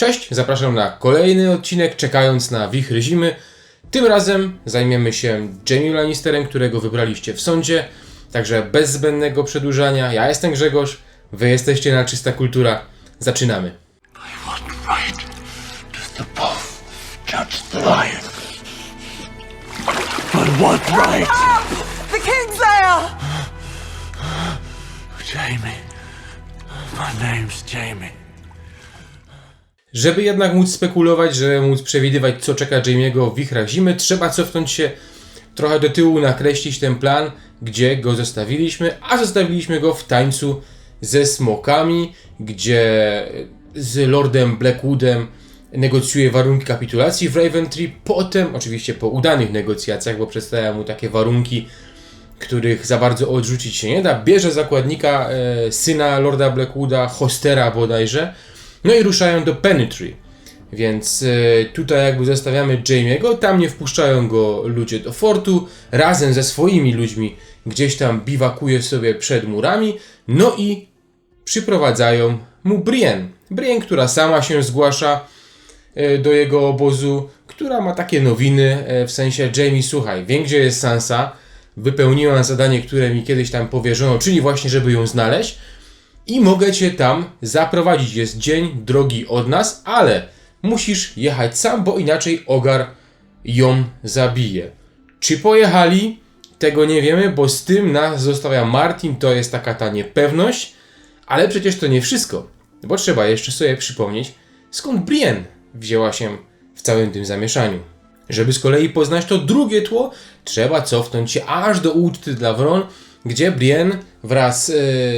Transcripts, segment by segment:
Cześć, zapraszam na kolejny odcinek, czekając na wichry zimy. Tym razem zajmiemy się Jamie Lannisterem, którego wybraliście w sądzie. Także bez zbędnego przedłużania, ja jestem Grzegorz, wy jesteście na Czysta Kultura. Zaczynamy. Jamie. My name's Jamie. Żeby jednak móc spekulować, żeby móc przewidywać, co czeka Jamie'ego w wichrach zimy, trzeba cofnąć się trochę do tyłu, nakreślić ten plan, gdzie go zostawiliśmy, a zostawiliśmy go w tańcu ze smokami, gdzie z Lordem Blackwoodem negocjuje warunki kapitulacji w Raventree, potem, oczywiście po udanych negocjacjach, bo przedstawia mu takie warunki, których za bardzo odrzucić się nie da, bierze zakładnika e, syna Lorda Blackwooda, Hostera bodajże, no i ruszają do Penitry. Więc e, tutaj jakby zostawiamy Jamie'ego, tam nie wpuszczają go ludzie do fortu, razem ze swoimi ludźmi gdzieś tam biwakuje sobie przed murami, no i przyprowadzają mu Brienne. Brienne, która sama się zgłasza e, do jego obozu, która ma takie nowiny, e, w sensie Jamie, słuchaj, wiem gdzie jest Sansa, wypełniłam zadanie, które mi kiedyś tam powierzono, czyli właśnie, żeby ją znaleźć i mogę cię tam zaprowadzić. Jest dzień drogi od nas, ale musisz jechać sam, bo inaczej Ogar ją zabije. Czy pojechali? Tego nie wiemy, bo z tym nas zostawia Martin, to jest taka ta niepewność, ale przecież to nie wszystko, bo trzeba jeszcze sobie przypomnieć, skąd Brienne wzięła się w całym tym zamieszaniu. Żeby z kolei poznać to drugie tło, trzeba cofnąć się aż do uczty dla Wron, gdzie Brienne wraz e,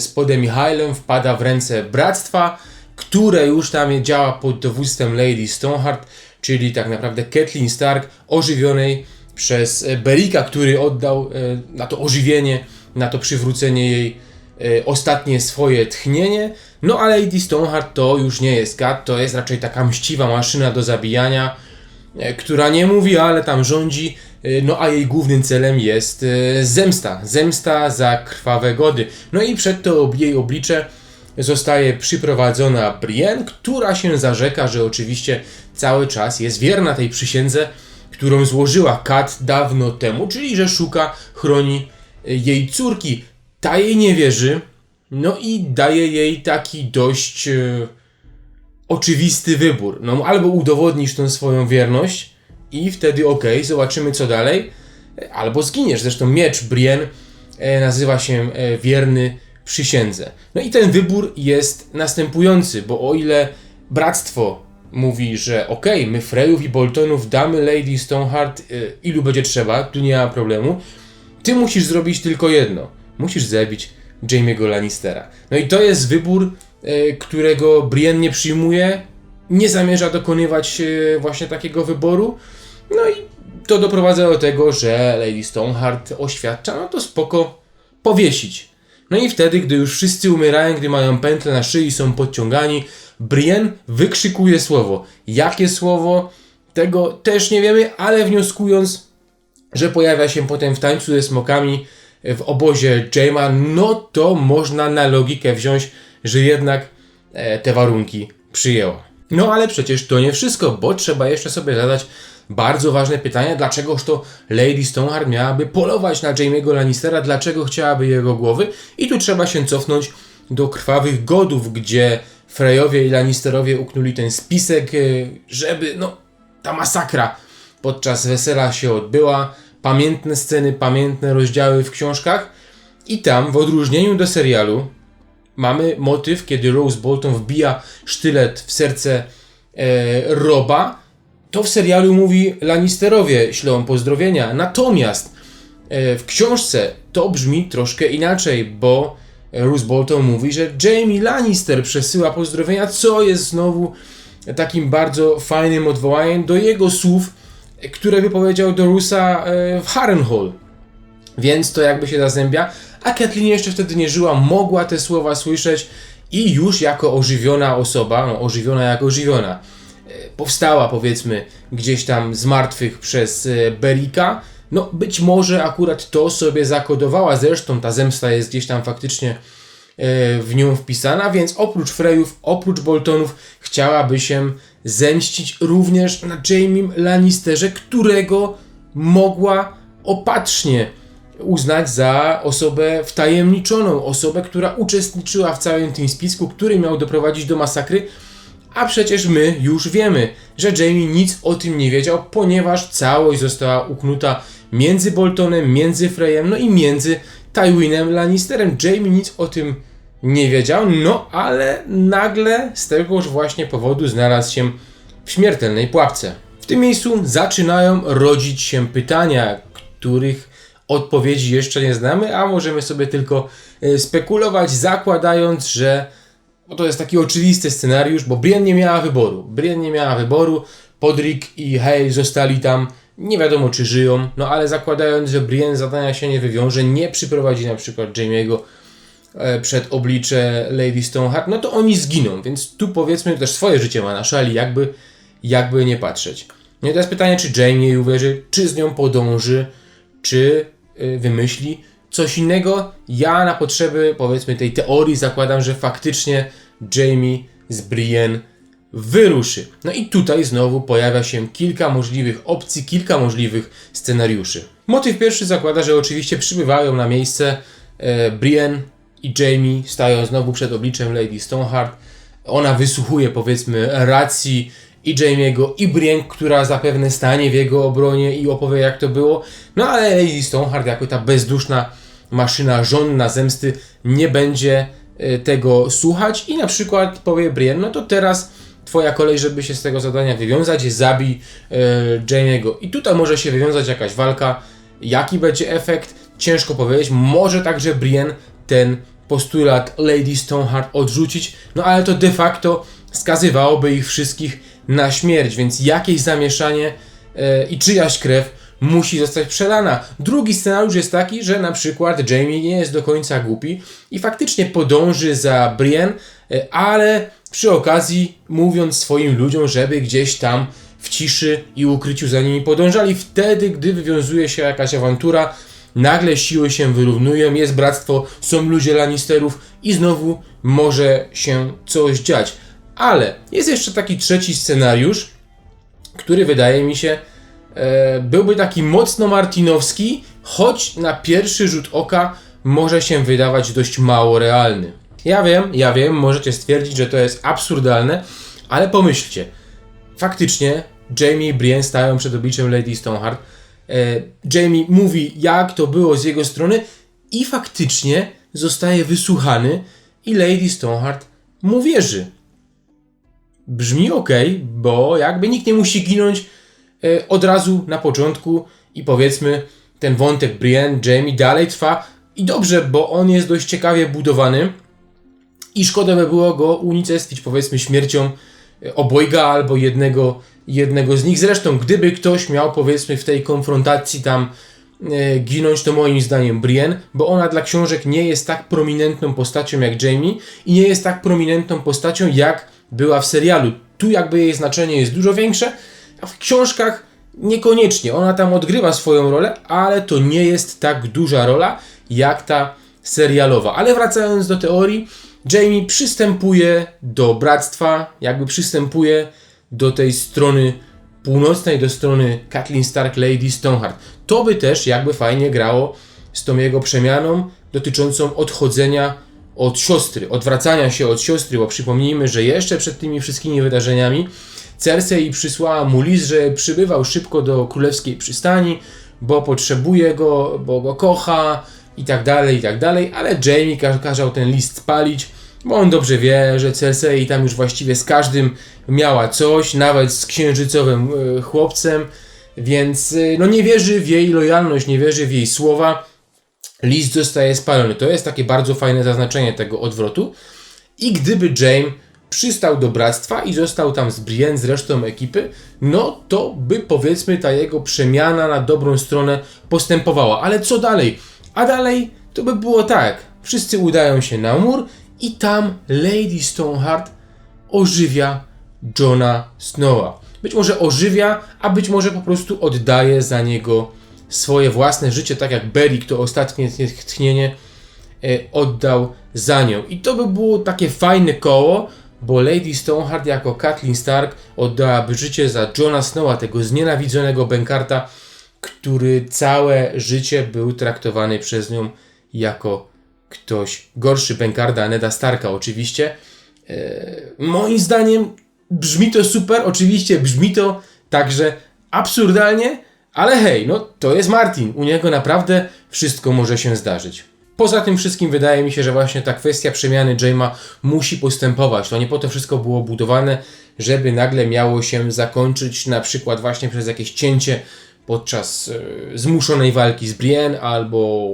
z Podem Michailem wpada w ręce bractwa, które już tam działa pod dowództwem Lady Stoneheart, czyli tak naprawdę Catelyn Stark, ożywionej przez e, Berika, który oddał e, na to ożywienie, na to przywrócenie jej e, ostatnie swoje tchnienie. No a Lady Stoneheart to już nie jest kat, to jest raczej taka mściwa maszyna do zabijania, e, która nie mówi, ale tam rządzi, no a jej głównym celem jest e, zemsta. Zemsta za krwawe gody. No i przed to jej oblicze zostaje przyprowadzona Brienne, która się zarzeka, że oczywiście cały czas jest wierna tej przysiędze, którą złożyła Kat dawno temu, czyli że szuka, chroni e, jej córki. Ta jej nie wierzy, no i daje jej taki dość e, oczywisty wybór. No albo udowodnisz tą swoją wierność i wtedy okej, zobaczymy co dalej, albo zginiesz. Zresztą miecz Brienne e, nazywa się e, wierny przysiędze. No i ten wybór jest następujący, bo o ile bractwo mówi, że okej, my Freyów i Boltonów damy Lady Stoneheart e, ilu będzie trzeba, tu nie ma problemu, ty musisz zrobić tylko jedno. Musisz zabić Jamie'ego Lannistera. No i to jest wybór, którego Brienne nie przyjmuje, nie zamierza dokonywać właśnie takiego wyboru. No i to doprowadza do tego, że Lady Stoneheart oświadcza, no to spoko, powiesić. No i wtedy, gdy już wszyscy umierają, gdy mają pętle na szyi i są podciągani, Brienne wykrzykuje słowo. Jakie słowo? Tego też nie wiemy, ale wnioskując, że pojawia się potem w tańcu ze smokami w obozie Jaima, no to można na logikę wziąć, że jednak e, te warunki przyjęła. No ale przecież to nie wszystko, bo trzeba jeszcze sobie zadać bardzo ważne pytanie, dlaczegoż to Lady Stoneheart miałaby polować na Jamie'ego Lannistera, dlaczego chciałaby jego głowy? I tu trzeba się cofnąć do krwawych godów, gdzie Freyowie i Lannisterowie uknuli ten spisek, e, żeby no ta masakra podczas wesela się odbyła, pamiętne sceny, pamiętne rozdziały w książkach. I tam w odróżnieniu do serialu mamy motyw, kiedy Rose Bolton wbija sztylet w serce e, Roba, to w serialu mówi Lannisterowie ślą pozdrowienia, natomiast e, w książce to brzmi troszkę inaczej, bo Roose Bolton mówi, że Jamie Lannister przesyła pozdrowienia, co jest znowu takim bardzo fajnym odwołaniem do jego słów, które wypowiedział do Rusa e, w Harrenhal. Więc to jakby się zazębia. A Kathleen jeszcze wtedy nie żyła, mogła te słowa słyszeć i już jako ożywiona osoba, no ożywiona jak ożywiona, e, powstała powiedzmy gdzieś tam z martwych przez e, Berika, no być może akurat to sobie zakodowała, zresztą ta zemsta jest gdzieś tam faktycznie w nią wpisana, więc oprócz Freyów, oprócz Boltonów chciałaby się zemścić również na Jamie Lannisterze, którego mogła opatrznie uznać za osobę wtajemniczoną, osobę, która uczestniczyła w całym tym spisku, który miał doprowadzić do masakry, a przecież my już wiemy, że Jamie nic o tym nie wiedział, ponieważ całość została uknuta między Boltonem, między Freyem, no i między Tywinem Lannisterem. Jamie nic o tym nie wiedział, no ale nagle z tegoż właśnie powodu znalazł się w śmiertelnej pułapce. W tym miejscu zaczynają rodzić się pytania, których odpowiedzi jeszcze nie znamy, a możemy sobie tylko e, spekulować, zakładając, że bo to jest taki oczywisty scenariusz, bo Brienne nie miała wyboru. Brienne nie miała wyboru, Podrick i Hale zostali tam, nie wiadomo czy żyją, no ale zakładając, że Brienne zadania się nie wywiąże, nie przyprowadzi na przykład Jamie'ego e, przed oblicze Lady Stoneheart, no to oni zginą, więc tu powiedzmy też swoje życie ma na szali, jakby, jakby nie patrzeć. No i teraz pytanie, czy Jamie jej uwierzy, czy z nią podąży, czy wymyśli coś innego. Ja na potrzeby powiedzmy tej teorii zakładam, że faktycznie Jamie z Brienne wyruszy. No i tutaj znowu pojawia się kilka możliwych opcji, kilka możliwych scenariuszy. Motyw pierwszy zakłada, że oczywiście przybywają na miejsce e, Brienne i Jamie, stają znowu przed obliczem Lady Stoneheart. Ona wysłuchuje powiedzmy racji i Jamie'ego i Brienne, która zapewne stanie w jego obronie i opowie jak to było. No ale Lady Stoneheart jako ta bezduszna maszyna żonna zemsty nie będzie e, tego słuchać i na przykład powie Brienne, no to teraz twoja kolej, żeby się z tego zadania wywiązać, zabij e, Jamie'ego. I tutaj może się wywiązać jakaś walka. Jaki będzie efekt? Ciężko powiedzieć. Może także Brienne ten postulat Lady Stoneheart odrzucić, no ale to de facto skazywałoby ich wszystkich na śmierć, więc jakieś zamieszanie e, i czyjaś krew musi zostać przelana. Drugi scenariusz jest taki, że na przykład Jamie nie jest do końca głupi i faktycznie podąży za Brienne, e, ale przy okazji mówiąc swoim ludziom, żeby gdzieś tam w ciszy i ukryciu za nimi podążali. Wtedy, gdy wywiązuje się jakaś awantura, nagle siły się wyrównują, jest bractwo, są ludzie Lannisterów i znowu może się coś dziać. Ale jest jeszcze taki trzeci scenariusz, który wydaje mi się e, byłby taki mocno martinowski, choć na pierwszy rzut oka może się wydawać dość mało realny. Ja wiem, ja wiem, możecie stwierdzić, że to jest absurdalne, ale pomyślcie. Faktycznie Jamie i Brienne stają przed obliczem Lady Stoneheart. E, Jamie mówi, jak to było z jego strony i faktycznie zostaje wysłuchany i Lady Stoneheart mu wierzy. Brzmi ok, bo jakby nikt nie musi ginąć e, od razu na początku i powiedzmy ten wątek Brienne, Jamie dalej trwa i dobrze, bo on jest dość ciekawie budowany i szkoda by było go unicestwić powiedzmy śmiercią e, obojga albo jednego, jednego z nich. Zresztą gdyby ktoś miał powiedzmy w tej konfrontacji tam ginąć, to moim zdaniem Brienne, bo ona dla książek nie jest tak prominentną postacią jak Jamie i nie jest tak prominentną postacią jak była w serialu. Tu jakby jej znaczenie jest dużo większe, a w książkach niekoniecznie. Ona tam odgrywa swoją rolę, ale to nie jest tak duża rola jak ta serialowa. Ale wracając do teorii, Jamie przystępuje do bractwa, jakby przystępuje do tej strony północnej, do strony Kathleen Stark, Lady Stoneheart. To by też jakby fajnie grało z tą jego przemianą dotyczącą odchodzenia od siostry, odwracania się od siostry, bo przypomnijmy, że jeszcze przed tymi wszystkimi wydarzeniami Cersei przysłała mu list, że przybywał szybko do królewskiej przystani, bo potrzebuje go, bo go kocha i tak dalej, i tak dalej, ale Jamie ka- kazał ten list spalić, bo on dobrze wie, że Cersei tam już właściwie z każdym miała coś, nawet z księżycowym e, chłopcem, więc e, no nie wierzy w jej lojalność, nie wierzy w jej słowa, list zostaje spalony. To jest takie bardzo fajne zaznaczenie tego odwrotu. I gdyby Jaime przystał do bractwa i został tam z Brienne, z resztą ekipy, no to by powiedzmy ta jego przemiana na dobrą stronę postępowała. Ale co dalej? A dalej to by było tak. Wszyscy udają się na mur i tam Lady Stoneheart ożywia Johna Snowa. Być może ożywia, a być może po prostu oddaje za niego swoje własne życie, tak jak Beric to ostatnie tchnienie e, oddał za nią. I to by było takie fajne koło, bo Lady Stoneheart jako Kathleen Stark oddałaby życie za Johna Snowa, tego znienawidzonego Benkarta, który całe życie był traktowany przez nią jako ktoś gorszy Benkarda, Neda Starka oczywiście. E, moim zdaniem brzmi to super, oczywiście brzmi to także absurdalnie, ale hej, no to jest Martin, u niego naprawdę wszystko może się zdarzyć. Poza tym wszystkim wydaje mi się, że właśnie ta kwestia przemiany Jame'a musi postępować. To nie po to wszystko było budowane, żeby nagle miało się zakończyć na przykład właśnie przez jakieś cięcie podczas e, zmuszonej walki z Brienne albo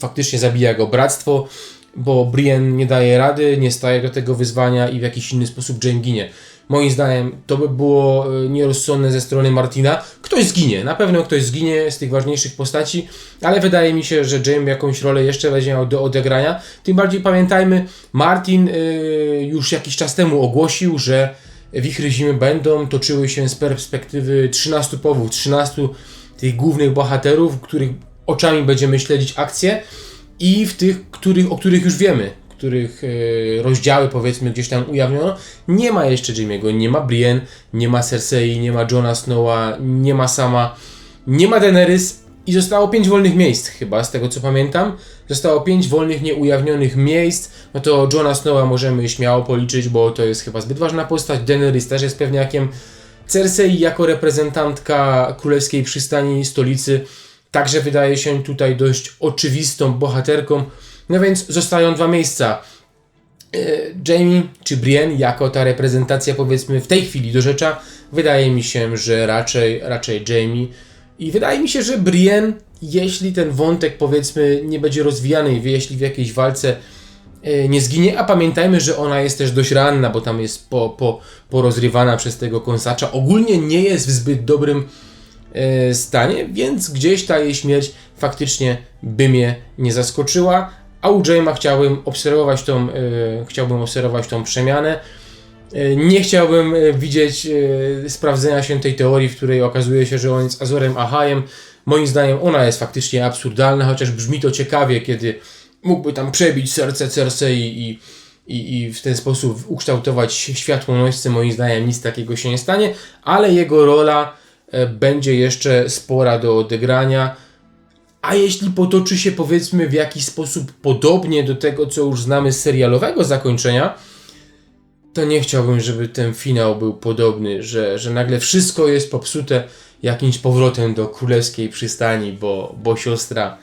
faktycznie zabija go bractwo, bo Brienne nie daje rady, nie staje do tego wyzwania i w jakiś inny sposób Jaime ginie. Moim zdaniem to by było e, nierozsądne ze strony Martina. Ktoś zginie, na pewno ktoś zginie z tych ważniejszych postaci, ale wydaje mi się, że Jaime jakąś rolę jeszcze będzie miał do odegrania. Tym bardziej pamiętajmy, Martin y, już jakiś czas temu ogłosił, że wichry zimy będą toczyły się z perspektywy 13 powód, 13 tych głównych bohaterów, których oczami będziemy śledzić akcje i w tych, których, o których już wiemy, których e, rozdziały powiedzmy gdzieś tam ujawniono, nie ma jeszcze Jimmy'ego, nie ma Brienne, nie ma Cersei, nie ma Jona Snowa, nie ma sama, nie ma Daenerys i zostało pięć wolnych miejsc chyba, z tego co pamiętam. Zostało pięć wolnych, nieujawnionych miejsc, no to Jona Snowa możemy śmiało policzyć, bo to jest chyba zbyt ważna postać, Daenerys też jest pewniakiem, Cersei jako reprezentantka królewskiej przystani stolicy także wydaje się tutaj dość oczywistą bohaterką. No więc zostają dwa miejsca. E, Jamie czy Brienne jako ta reprezentacja powiedzmy w tej chwili do rzecza wydaje mi się, że raczej, raczej Jamie i wydaje mi się, że Brienne jeśli ten wątek powiedzmy nie będzie rozwijany, jeśli w jakiejś walce e, nie zginie, a pamiętajmy, że ona jest też dość ranna, bo tam jest po, po, porozrywana przez tego kąsacza. Ogólnie nie jest w zbyt dobrym stanie, więc gdzieś ta jej śmierć faktycznie by mnie nie zaskoczyła. A u Jame'a chciałbym obserwować tą, e, chciałbym obserwować tą przemianę. E, Nie chciałbym e, widzieć e, sprawdzenia się tej teorii, w której okazuje się, że on jest Azorem Ahajem. Moim zdaniem ona jest faktycznie absurdalna, chociaż brzmi to ciekawie, kiedy mógłby tam przebić serce Cersei i, i, i w ten sposób ukształtować światło nośce. Moim zdaniem nic takiego się nie stanie, ale jego rola e, będzie jeszcze spora do odegrania. A jeśli potoczy się powiedzmy w jakiś sposób podobnie do tego, co już znamy z serialowego zakończenia, to nie chciałbym, żeby ten finał był podobny, że, że nagle wszystko jest popsute jakimś powrotem do królewskiej przystani, bo, bo siostra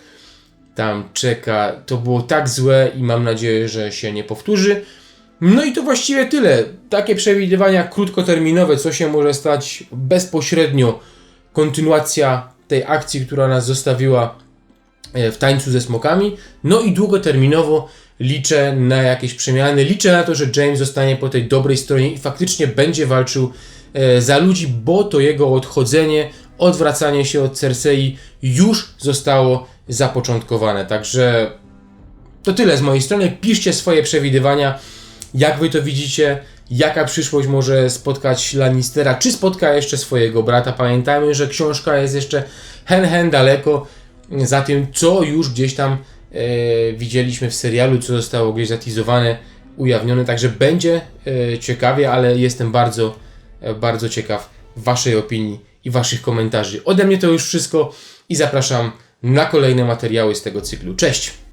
tam czeka. To było tak złe i mam nadzieję, że się nie powtórzy. No i to właściwie tyle. Takie przewidywania krótkoterminowe, co się może stać bezpośrednio. Kontynuacja tej akcji, która nas zostawiła e, w tańcu ze smokami. No i długoterminowo liczę na jakieś przemiany. Liczę na to, że James zostanie po tej dobrej stronie i faktycznie będzie walczył e, za ludzi, bo to jego odchodzenie, odwracanie się od Cersei już zostało zapoczątkowane. Także to tyle z mojej strony. Piszcie swoje przewidywania, jak wy to widzicie, jaka przyszłość może spotkać Lannistera, czy spotka jeszcze swojego brata. Pamiętajmy, że książka jest jeszcze hen hen daleko za tym, co już gdzieś tam e, widzieliśmy w serialu, co zostało gdzieś zatizowane, ujawnione. Także będzie e, ciekawie, ale jestem bardzo, e, bardzo ciekaw Waszej opinii i Waszych komentarzy. Ode mnie to już wszystko i zapraszam na kolejne materiały z tego cyklu. Cześć!